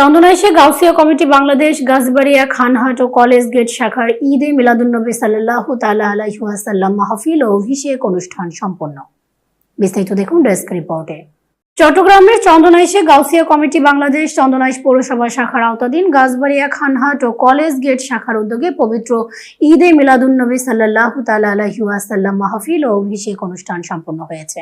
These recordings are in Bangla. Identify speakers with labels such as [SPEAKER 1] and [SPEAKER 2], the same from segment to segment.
[SPEAKER 1] চন্দনাইশে গাউসিয়া কমিটি বাংলাদেশ, গাছবাড়িয়া, খানহাট ও কলেজ গেট শাখার ঈদে মিলাদুন্নবী সাল্লাহ তালা আলাইসাল্লাম মাহফিল ও অভিষেক অনুষ্ঠান সম্পন্ন। বিস্তারিত দেখুন ডেস্ক রিপোর্টে। চট্টগ্রামের চন্দনাইশে গাউসিয়া কমিটি বাংলাদেশ চন্দনাইশ পৌরসভা শাখার আওতাধীন গাছবাড়িয়া, খানহাট ও কলেজ গেট শাখার উদ্যোগে পবিত্র ঈদে মিলাদুন্নবী সাল্লাহ তালা আলাইসাল্লাম মাহফিল ও অভিষেক অনুষ্ঠান সম্পন্ন হয়েছে।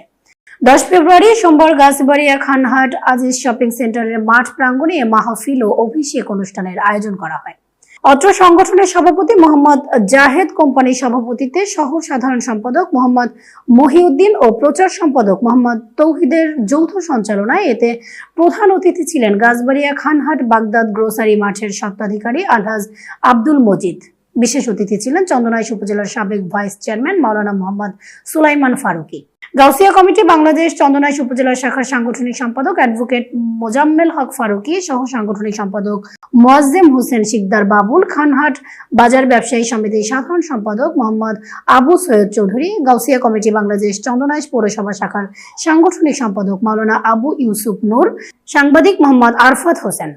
[SPEAKER 1] দশ ফেব্রুয়ারি, সোমবার গাছবাড়িয়া খানহাট আজিজ শপিং সেন্টারের মাঠ প্রাঙ্গণে মাহফিল ও অভিষেক অনুষ্ঠানের আয়োজন করা হয়। অত্র সংগঠনের সভাপতি মোহাম্মদ জাহেদ, কোম্পানির সভাপতিত্বে সহ সাধারণ সম্পাদক মোহাম্মদ মহিউদ্দিন ও প্রচার সম্পাদক মোহাম্মদ তৌহিদের যৌথ সঞ্চালনায় এতে প্রধান অতিথি ছিলেন গাছবাড়িয়া খানহাট বাগদাদ গ্রোসারি মাঠের স্বত্বাধিকারী আলহাজ আব্দুল মজিদ। বিশেষ অতিথি ছিলেন চন্দনাইশ উপজেলার সাবেক vice chairman Maulana Mohammad Sulaiman Faruqi. Gausia committee Bangladesh Chandanaish upazila শাখার সাংগঠনিক সম্পাদক অ্যাডভোকেট মোজাম্মেল হক ফারুকী সহ সাংগঠনিক সম্পাদক মোয়াজ্জেম হোসেন শিকদার বাবুল খানহাট বাজার ব্যবসায়ী সমিতির সাধারণ সম্পাদক মোহাম্মদ আবু সৈয়দ চৌধুরী গাউসিয়া কমিটি বাংলাদেশ চন্দনাইশ পৌরসভা শাখার সাংগঠনিক সম্পাদক মাওলানা আবু ইউসুফ নূর, সাংবাদিক মোহাম্মদ আরফাত হোসেন।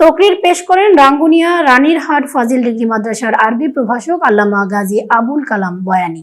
[SPEAKER 1] তকরির পেশ করেন রাঙ্গুনিয়া রানীরহাট ফাজিল ডিগ্রি মাদ্রাসার আরবি প্রভাষক আল্লামা গাজী আবুল কালাম বয়ানী।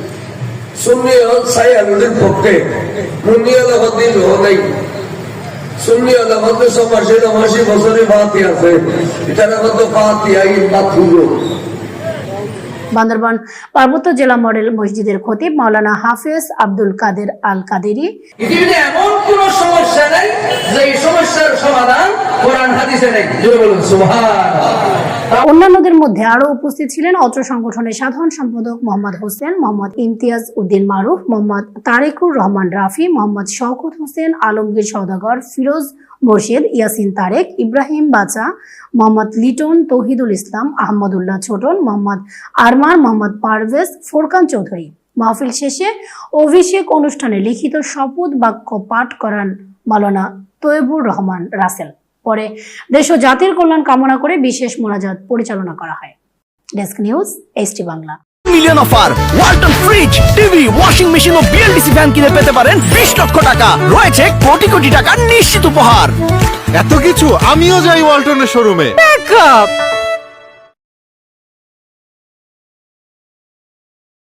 [SPEAKER 2] সুন্নি হল সাই আলুদের পক্ষে। মুন্নি হল হদিন সুন্নি হল হতে সমাসে নমাসি বছরে বাতি আছে। এটার বাতি আই বাথুলো
[SPEAKER 1] বান্দরবান পার্বত্য জেলা মডেল মসজিদের খতিব মাওলানা হাফেজ আব্দুল কাদের আল কাদেরি
[SPEAKER 3] পৃথিবীতে এমন কোন সমস্যা নেই যে সমস্যার সমাধান কোরআন হাদিসে নেই। বলুন
[SPEAKER 1] অন্যান্যদের মধ্যে আরও উপস্থিত ছিলেন অত্র সংগঠনের সাধারণ সম্পাদক মোহাম্মদ হোসেন, মোহাম্মদ ইমতিয়াজ উদ্দিন মারুফ, মোহাম্মদ তারেকুর রহমান রাফি, মোহাম্মদ শওকত হোসেন, আলমগীর সওদাগর, ফিরোজ মোর্শেদ, ইয়াসিন তারেক, ইব্রাহিম বাচা, মোহাম্মদ লিটন তহিদুল ইসলাম, আহমদুল্লাহ ছোটন, মোহাম্মদ আরমান, মোহাম্মদ পারভেজ ফোরকান চৌধুরী। মাহফিল শেষে অভিষেক অনুষ্ঠানে লিখিত শপথ বাক্য পাঠ করান মালানা তৈবুর রহমান রাসেল। পরে দেশ ও জাতির কল্যাণ কামনা করে বিশেষ মোনাজাত পরিচালনা করা হয়। Desk news ST Bangla.
[SPEAKER 4] Million offer Walton fridge TV washing machine ও বিএলডিসি ফ্যান কিনে পেতে পারেন বিশ লক্ষ টাকা। রয়েছে কোটি কোটি টাকা নিশ্চিত উপহার।
[SPEAKER 5] এত কিছু আমিও যাই ওয়ালটনের শোরুমে।